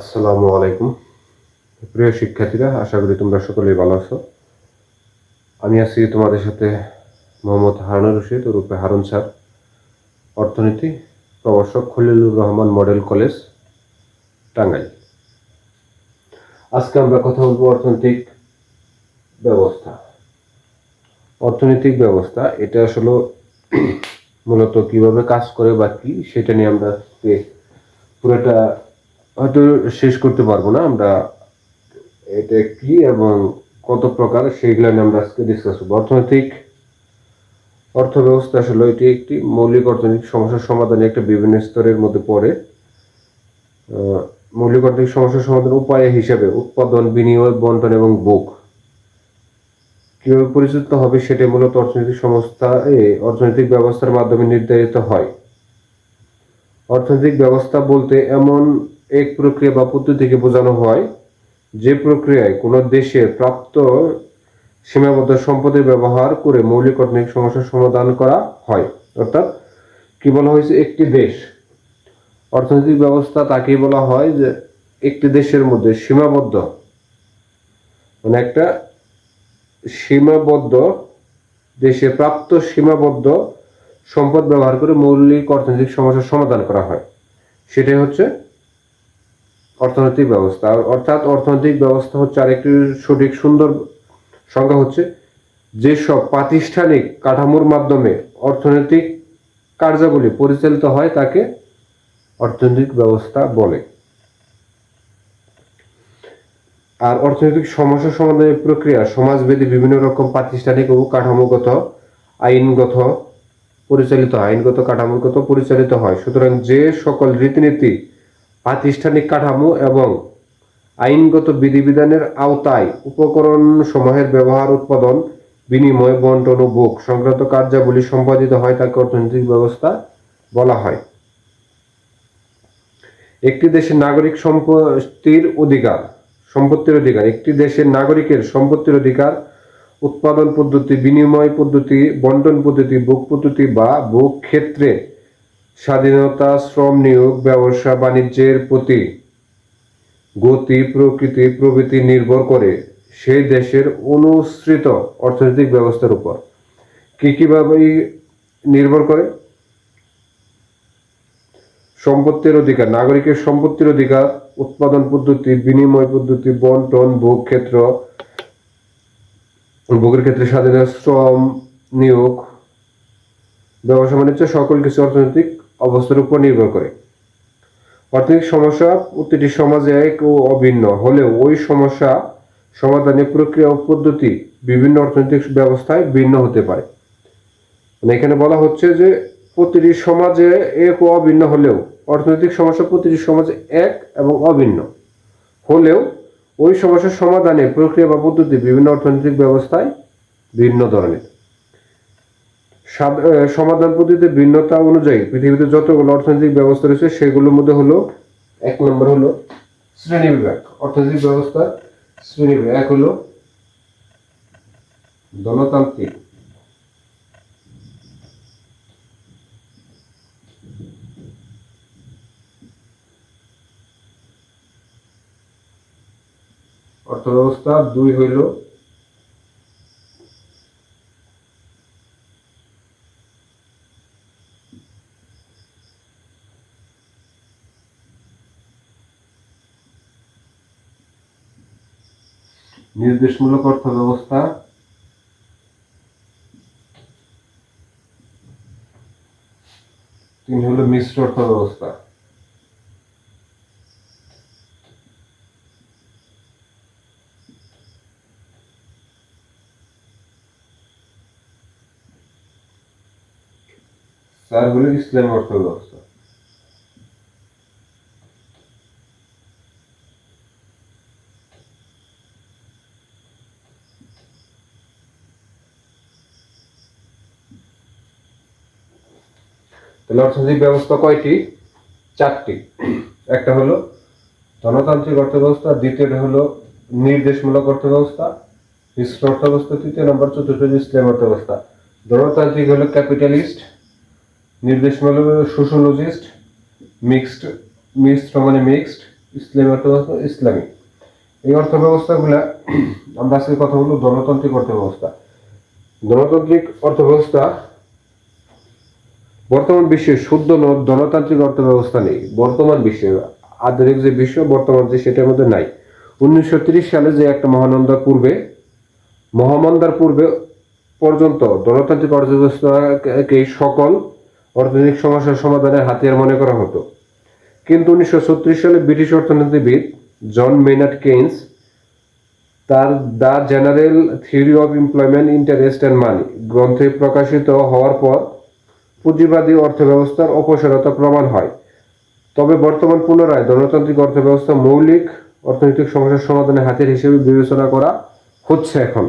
আসসালামু আলাইকুম। প্রিয় শিক্ষার্থীরা, আশা করি তোমরা সকলেই ভালো আছো। আমি আছি তোমাদের সাথে মোহাম্মদ হারুনুর রশিদ ওরূপে হারুন স্যার, অর্থনীতি প্রভাষক খলিলুর রহমান মডেল কলেজ, টাঙ্গাইল। আজকে আমরা কথা বলব অর্থনৈতিক ব্যবস্থা। অর্থনৈতিক ব্যবস্থা, এটা আসলে মূলত কীভাবে কাজ করে বা কি, সেটা নিয়ে আমরা পুরোটা হয়তো শেষ করতে পারব না, আমরা এটা কি এবং কত প্রকার সেইগুলো নিয়ে আমরা আজকে ডিসকাস করব। অর্থনৈতিক অর্থ ব্যবস্থা আসলে এটি একটি মৌলিক অর্থনৈতিক সমস্যার সমাধানে একটা বিভিন্ন স্তরের মধ্যে পড়ে। মৌলিক অর্থনৈতিক সমস্যার সমাধানের উপায় হিসেবে উৎপাদন, বিনিয়োগ, বন্টন এবং বুক কীভাবে পরিচিত হবে সেটা মূলত অর্থনৈতিক সংস্থা অর্থনৈতিক ব্যবস্থার মাধ্যমে নির্ধারিত হয়। অর্থনৈতিক ব্যবস্থা বলতে এমন এক প্রক্রিয়া বা পদ্ধতিকে বোঝানো হয় যে প্রক্রিয়ায় কোনো দেশের প্রাপ্ত সীমাবদ্ধ সম্পদের ব্যবহার করে মৌলিক অর্থনৈতিক সমস্যার সমাধান করা হয়। অর্থাৎ কি বলা হয়েছে? একটি দেশ। অর্থনৈতিক ব্যবস্থা তাকেই বলা হয় যে একটি দেশের মধ্যে সীমাবদ্ধ। মানে একটা সীমাবদ্ধ, দেশে প্রাপ্ত সীমাবদ্ধ সম্পদ ব্যবহার করে মৌলিক অর্থনৈতিক সমস্যার সমাধান করা হয়। সেটাই হচ্ছে অর্থনৈতিক ব্যবস্থা। অর্থাৎ অর্থনৈতিক ব্যবস্থা হচ্ছে আরেকটি সঠিক সুন্দর সংজ্ঞা হচ্ছে যেসব প্রাতিষ্ঠানিক কাঠামোর মাধ্যমে অর্থনৈতিক কার্যাবলী পরিচালিত হয় তাকে অর্থনৈতিক ব্যবস্থা বলে। আর অর্থনৈতিক সমস্যা সমাধানের প্রক্রিয়া সমাজভেদী বিভিন্ন রকম প্রাতিষ্ঠানিক ও কাঠামোগত আইনগত পরিচালিত হয়, আইনগত কাঠামোগত পরিচালিত হয়। সুতরাং যে সকল রীতিনীতি প্রাতিষ্ঠানিক কাঠামো এবং আইনগত বিধিবিধানের আওতায় উপকরণ সমূহের ব্যবহার, উৎপাদন, বিনিময়, বন্টন ও বুক সংক্রান্ত কার্যাবলী সম্পাদিত হয় তাকে অর্থনৈতিক ব্যবস্থা বলা হয়। একটি দেশের নাগরিক সম্পত্তির অধিকার সম্পত্তির অধিকার। একটি দেশের নাগরিকের সম্পত্তির অধিকার, উৎপাদন পদ্ধতি, বিনিময় পদ্ধতি, বন্টন পদ্ধতি, ভোগ পদ্ধতি বা ভোগ ক্ষেত্রে স্বাধীনতা, শ্রম নিয়োগ, ব্যবসা, বাণিজ্যের প্রতি গতি, প্রকৃতি প্রভৃতি নির্ভর করে সেই দেশের অনুসৃত অর্থনৈতিক ব্যবস্থার উপর। কি কীভাবে নির্ভর করে? সম্পত্তির অধিকার, নাগরিকের সম্পত্তির অধিকার, উৎপাদন পদ্ধতি, বিনিময় পদ্ধতি, বন্টন, ভোগ ক্ষেত্র, ভোগের ক্ষেত্রে স্বাধীনতা, শ্রম, নিয়োগ, ব্যবসা, বাণিজ্য সকল কিছু অর্থনৈতিক অবস্থার উপর নির্ভর করে। অর্থনৈতিক সমস্যা প্রতিটি সমাজে এক ও অভিন্ন। হলেও ওই সমস্যা সমাধানের প্রক্রিয়া ও পদ্ধতি বিভিন্ন অর্থনৈতিক ব্যবস্থায় ভিন্ন হতে পারে। মানে এখানে বলা হচ্ছে যে প্রতিটি সমাজে এক ও অভিন্ন হলেও অর্থনৈতিক সমস্যা প্রতিটি সমাজে এক এবং অভিন্ন। হলেও ওই সমস্যার সমাধানে প্রক্রিয়া বা পদ্ধতি বিভিন্ন অর্থনৈতিক ব্যবস্থায় ভিন্ন ধরনের। সমাধান পদ্ধতিতে ভিন্নতা অনুযায়ী পৃথিবীতে যতগুলো অর্থনৈতিক ব্যবস্থা রয়েছে, সেগুলোর মধ্যে হলো, এক নম্বর হলো শ্রেণি বিভাগ। অর্থনৈতিক ব্যবস্থা, শ্রেণি বিভাগ। এক হলো গণতান্ত্রিক। অর্থব্যবস্থা। দুই হইল নির্দেশমূলক অর্থ ব্যবস্থা তিন হলো মিশ্র অর্থ ব্যবস্থা চার হলো ইসলামী অর্থ ব্যবস্থা তাহলে অর্থনৈতিক ব্যবস্থা কয়টি? চারটি। একটা হলো ধনতান্ত্রিক অর্থব্যবস্থা, দ্বিতীয়টা হলো নির্দেশমূলক অর্থব্যবস্থা মিশ্র অর্থব্যবস্থা, তৃতীয় নম্বর, চতুর্থ ইসলাম অর্থব্যবস্থা। ধনতান্ত্রিক হলো ক্যাপিটালিস্ট, নির্দেশমূলক সোশ্যোলজিস্ট মিক্সড মিক্সড মানে মিক্সড, ইসলামী অর্থব্যবস্থা ইসলামিক এই অর্থ ব্যবস্থাগুলা আমরা আজকে কথা বলব গণতান্ত্রিক অর্থ ব্যবস্থা গণতান্ত্রিক অর্থ ব্যবস্থা বর্তমান বিশ্বে শুদ্ধ গণতান্ত্রিক অর্থ ব্যবস্থা নেই। বর্তমান বিশ্বে আধুনিক যে বিশ্ব বর্তমান যে সেটার মধ্যে নাই। উনিশশো সালে যে একটা মহানন্দার পূর্বে, মহামন্দার পূর্বে পর্যন্ত গণতান্ত্রিক অর্থব্যবস্থাকে সকল অর্থনৈতিক সমস্যার সমাধানের হাতিয়ার মনে করা হতো। কিন্তু উনিশশো ছত্রিশ সালে ব্রিটিশ অর্থনীতিবিদ জন মেনার্ড কেইন্স তার the general theory of employment, interest and money গ্রন্থে প্রকাশিত হওয়ার পর পুঁজিবাদী অর্থব্যবস্থার অপসারতা প্রমাণ হয়। তবে বর্তমান পুনরায় গণতান্ত্রিক অর্থব্যবস্থা মৌলিক অর্থনৈতিক সমস্যার সমাধানের হাতের হিসেবে বিবেচনা করা হচ্ছে এখন।